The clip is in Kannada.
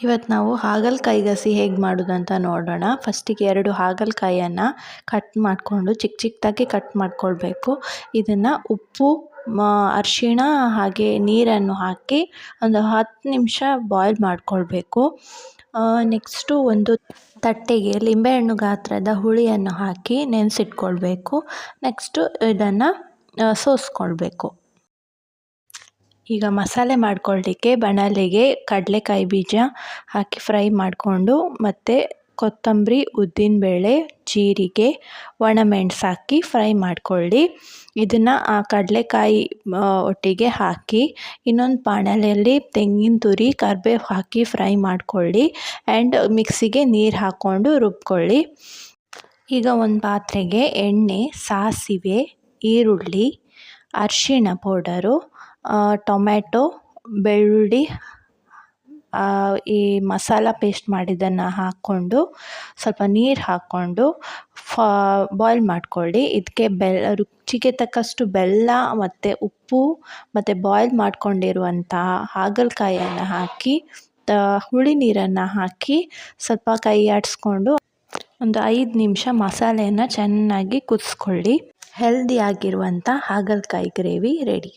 ಇವತ್ತು ನಾವು ಹಾಗಲಕಾಯಿ ಗಸಿ ಹೇಗೆ ಮಾಡೋದು ಅಂತ ನೋಡೋಣ. ಫಸ್ಟಿಗೆ ಎರಡು ಹಾಗಲಕಾಯಿಯನ್ನು ಕಟ್ ಮಾಡಿಕೊಂಡು ಚಿಕ್ಕ ಚಿಕ್ಕದಾಗಿ ಕಟ್ ಮಾಡ್ಕೊಳ್ಬೇಕು. ಇದನ್ನು ಉಪ್ಪು ಅರಿಶಿಣ ಹಾಗೆ ನೀರನ್ನು ಹಾಕಿ ಒಂದು ಹತ್ತು ನಿಮಿಷ ಬಾಯ್ಲ್ ಮಾಡಿಕೊಳ್ಬೇಕು. ನೆಕ್ಸ್ಟು ಒಂದು ತಟ್ಟೆಗೆ ಲಿಂಬೆಹಣ್ಣು ಗಾತ್ರದ ಹುಳಿಯನ್ನು ಹಾಕಿ ನೆನೆಸಿಟ್ಕೊಳ್ಬೇಕು. ನೆಕ್ಸ್ಟು ಇದನ್ನು ಸೋಸಿಕೊಳ್ಬೇಕು. ಈಗ ಮಸಾಲೆ ಮಾಡ್ಕೊಳ್ಳಿಕ್ಕೆ ಬಾಣಲೆಗೆ ಕಡಲೆಕಾಯಿ ಬೀಜ ಹಾಕಿ ಫ್ರೈ ಮಾಡಿಕೊಂಡು ಮತ್ತು ಕೊತ್ತಂಬರಿ, ಉದ್ದಿನಬೇಳೆ, ಜೀರಿಗೆ, ಒಣಮೆಣ್ಸು ಹಾಕಿ ಫ್ರೈ ಮಾಡಿಕೊಳ್ಳಿ. ಇದನ್ನು ಆ ಕಡಲೆಕಾಯಿ ಒಟ್ಟಿಗೆ ಹಾಕಿ ಇನ್ನೊಂದು ಪಾಣಲೆಯಲ್ಲಿ ತೆಂಗಿನ ತುರಿ, ಕರಿಬೇವು ಹಾಕಿ ಫ್ರೈ ಮಾಡಿಕೊಳ್ಳಿ ಆ್ಯಂಡ್ ಮಿಕ್ಸಿಗೆ ನೀರು ಹಾಕ್ಕೊಂಡು ರುಬ್ಕೊಳ್ಳಿ. ಈಗ ಒಂದು ಪಾತ್ರೆಗೆ ಎಣ್ಣೆ, ಸಾಸಿವೆ, ಈರುಳ್ಳಿ, ಅರಿಶಿಣ ಪೌಡರು ಟೊಮ್ಯಾಟೊ, ಬೆಳ್ಳುಳ್ಳಿ ಈ ಮಸಾಲ ಪೇಸ್ಟ್ ಮಾಡಿದ್ದನ್ನು ಹಾಕ್ಕೊಂಡು ಸ್ವಲ್ಪ ನೀರು ಹಾಕ್ಕೊಂಡು ಫ ಬಾಯ್ಲ್ ಮಾಡಿಕೊಳ್ಳಿ. ಇದಕ್ಕೆ ಬೆಲ್ಲ ರುಚಿಗೆ ತಕ್ಕಷ್ಟು ಬೆಲ್ಲ ಮತ್ತು ಉಪ್ಪು ಮತ್ತು ಬಾಯ್ಲ್ ಮಾಡ್ಕೊಂಡಿರುವಂತಹ ಹಾಗಲಕಾಯಿಯನ್ನು ಹಾಕಿ ಹುಳಿ ನೀರನ್ನು ಹಾಕಿ ಸ್ವಲ್ಪ ಕೈ ಆಡಿಸ್ಕೊಂಡು ಒಂದು ಐದು ನಿಮಿಷ ಮಸಾಲೆಯನ್ನು ಚೆನ್ನಾಗಿ ಕುದಿಸ್ಕೊಳ್ಳಿ. ಹೆಲ್ದಿಯಾಗಿರುವಂಥ ಹಾಗಲಕಾಯಿ ಗ್ರೇವಿ ರೆಡಿ